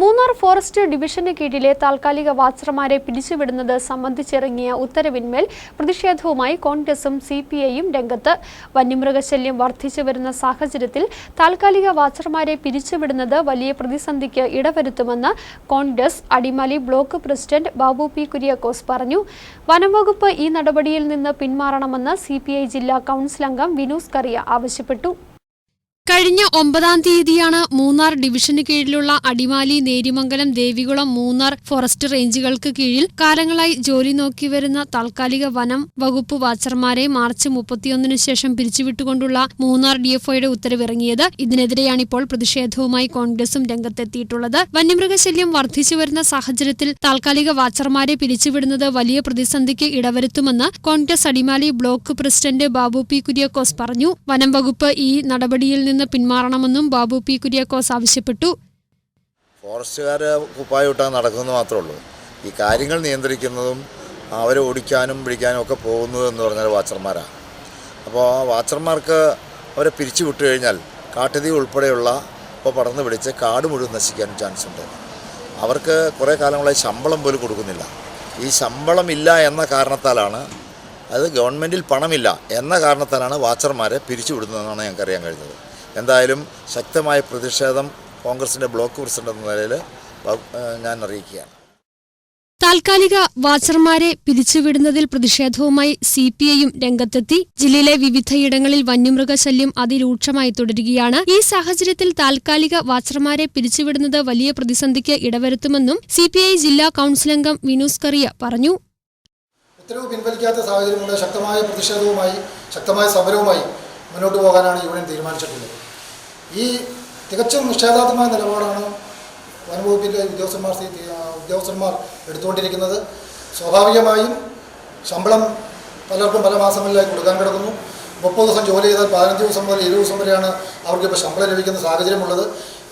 Munnar forest ഡിവിഷന് കീഴിലെ താൽക്കാലിക വാച്ചർമാരെ പിരിച്ചുവിടുന്നത് സംബന്ധിച്ചിറങ്ങിയ ഉത്തരവിന്മേൽ പ്രതിഷേധവുമായി കോൺഗ്രസും സി പി ഐയും രംഗത്ത്. വന്യമൃഗശല്യം വർദ്ധിച്ചു വരുന്ന സാഹചര്യത്തിൽ താൽക്കാലിക വാച്ചർമാരെ പിരിച്ചുവിടുന്നത് വലിയ പ്രതിസന്ധിക്ക് ഇടവരുത്തുമെന്ന് Congress Adimali block president Babu P Kuriakose പറഞ്ഞു. വനംവകുപ്പ് ഈ നടപടിയിൽ നിന്ന് പിന്മാറണമെന്ന് സി ജില്ലാ കൌൺസിൽ അംഗം വിനൂസ് കറിയ ആവശ്യപ്പെട്ടു. കഴിഞ്ഞ ഒമ്പതാം തീയതിയാണ് മൂന്നാർ ഡിവിഷന് കീഴിലുള്ള അടിമാലി നേരിമംഗലം ദേവികുളം മൂന്നാർ ഫോറസ്റ്റ് റേഞ്ചുകൾക്ക് കീഴിൽ കാലങ്ങളായി ജോലി നോക്കി വരുന്ന താൽക്കാലിക വനം വകുപ്പ് വാച്ചർമാരെ മാർച്ച് മുപ്പത്തിയൊന്നിനു ശേഷം പിരിച്ചുവിട്ടുകൊണ്ടുള്ള മൂന്നാർ ഡിഎഫ്ഒയുടെ ഉത്തരവിറങ്ങിയത്. ഇതിനെതിരെയാണിപ്പോൾ പ്രതിഷേധവുമായി കോൺഗ്രസും രംഗത്തെത്തിയിട്ടുള്ളത്. വന്യമൃഗശല്യം വർദ്ധിച്ചു വരുന്ന സാഹചര്യത്തിൽ താൽക്കാലിക വാച്ചർമാരെ പിരിച്ചുവിടുന്നത് വലിയ പ്രതിസന്ധിക്ക് ഇടവരുത്തുമെന്ന് Congress Adimali block president Babu P Kuriakose പറഞ്ഞു. വനം വകുപ്പ് ഈ നടപടിയിൽ നിന്ന് പിന്മാറണമെന്നും ബാബു പി കുര്യാക്കോസ് ആവശ്യപ്പെട്ടു. ഫോറസ്റ്റുകാർ കുപ്പായിട്ടാൻ നടക്കുന്നത് മാത്രമേ ഉള്ളൂ. ഈ കാര്യങ്ങൾ നിയന്ത്രിക്കുന്നതും അവരെ ഓടിക്കാനും പിടിക്കാനും ഒക്കെ പോകുന്നത് എന്ന് പറഞ്ഞാൽ വാച്ചർമാരാണ്. അപ്പോൾ വാച്ചർമാർക്ക് അവരെ പിരിച്ചു വിട്ടു കഴിഞ്ഞാൽ കാട്ടുതീ ഉൾപ്പെടെയുള്ള ഇപ്പോൾ പടർന്നു പിടിച്ച് കാട് മുഴുവൻ നശിക്കാൻ ചാൻസ് ഉണ്ട്. അവർക്ക് കുറേ കാലങ്ങളായി ശമ്പളം പോലും കൊടുക്കുന്നില്ല. ഈ ശമ്പളം ഇല്ല എന്ന കാരണത്താലാണ് അത് ഗവൺമെന്റിൽ പണമില്ല എന്ന കാരണത്താലാണ് വാച്ചർമാരെ പിരിച്ചുവിടുന്നതെന്നാണ് ഞങ്ങൾക്ക് അറിയാൻ കഴിഞ്ഞത്. എന്തായാലും ശക്തമായ പ്രതിഷേധം കോൺഗ്രസിന്റെ ബ്ലോക്ക് പ്രസിഡന്റ് എന്ന നിലയിൽ ഞാൻ അറിയിക്കുകയാണ്. താൽക്കാലിക വാച്ചർമാരെ പിരിച്ചുവിടുന്നതിൽ പ്രതിഷേധവുമായി സി പി ഐയും രംഗത്തെത്തി. ജില്ലയിലെ വിവിധയിടങ്ങളിൽ വന്യമൃഗശല്യം അതിരൂക്ഷമായി തുടരുകയാണ്. ഈ സാഹചര്യത്തിൽ താൽക്കാലിക വാച്ചർമാരെ പിരിച്ചുവിടുന്നത് വലിയ പ്രതിസന്ധിക്ക് ഇടവരുത്തുമെന്നും സി പി ഐ ജില്ലാ കൌൺസിൽ അംഗം വിനൂസ് കറിയ പറഞ്ഞു. ഉത്തരവ് പിൻവലിക്കാത്ത സാഹചര്യം ശക്തമായ പ്രതിഷേധവുമായി ശക്തമായ സമരവുമായി മുന്നോട്ട് പോകാനാണ് യൂണിയൻ തീരുമാനിച്ചിട്ടുള്ളത്. ഈ തികച്ചും നിഷേധാത്മക നിലപാടാണ് വനംവകുപ്പിന്റെ ഉദ്യോഗസ്ഥന്മാർ ഉദ്യോഗസ്ഥന്മാർ എടുത്തുകൊണ്ടിരിക്കുന്നത്. സ്വാഭാവികമായും ശമ്പളം പലർക്കും പല മാസങ്ങളിലായി കൊടുക്കാൻ കിടക്കുന്നു. മുപ്പത് ദിവസം ജോലി ചെയ്താൽ പതിനഞ്ച് ദിവസം മുതൽ ഇരുപത് ദിവസം വരെയാണ് അവർക്ക് ഇപ്പോൾ ശമ്പളം ലഭിക്കുന്ന സാഹചര്യമുള്ളത്.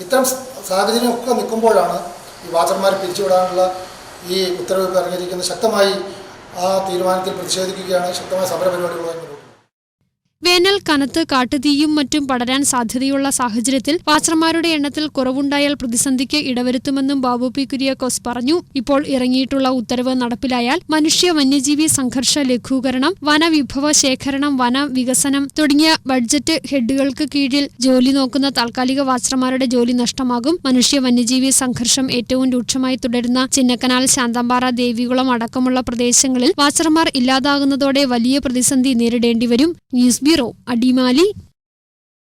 ഇത്തരം സാഹചര്യമൊക്കെ നിൽക്കുമ്പോഴാണ് ഈ വാച്ചർമാരെ പിരിച്ചുവിടാനുള്ള ഈ ഉത്തരവ് ഇറങ്ങിയിരിക്കുന്നത് ശക്തമായി ആ തീരുമാനത്തിൽ പ്രതിഷേധിക്കുകയാണ്. ശക്തമായ സമരപരിപാടികളുമായി. വേനൽ കനത്ത് കാട്ടുതീയും മറ്റും പടരാൻ സാധ്യതയുള്ള സാഹചര്യത്തിൽ വാച്ചർമാരുടെ എണ്ണത്തിൽ കുറവുണ്ടായാൽ പ്രതിസന്ധിക്ക് ഇടവരുത്തുമെന്നും ബാബു പി കുര്യാക്കോസ് പറഞ്ഞു. ഇപ്പോൾ ഇറങ്ങിയിട്ടുള്ള ഉത്തരവ് നടപ്പിലായാൽ മനുഷ്യ വന്യജീവി സംഘർഷ ലഘൂകരണം വനവിഭവ ശേഖരണം വന വികസനം തുടങ്ങിയ ബഡ്ജറ്റ് ഹെഡുകൾക്ക് കീഴിൽ ജോലി നോക്കുന്ന താൽക്കാലിക വാച്ചർമാരുടെ ജോലി നഷ്ടമാകും. മനുഷ്യ വന്യജീവി സംഘർഷം ഏറ്റവും രൂക്ഷമായി തുടരുന്ന ചിന്നക്കനാൽ ശാന്തമ്പാറ ദേവികുളം അടക്കമുള്ള പ്രദേശങ്ങളിൽ വാച്ചർമാർ ഇല്ലാതാകുന്നതോടെ വലിയ പ്രതിസന്ധി നേരിടേണ്ടിവരും ന്യൂസ് ബ്യൂറോ അടിമാലി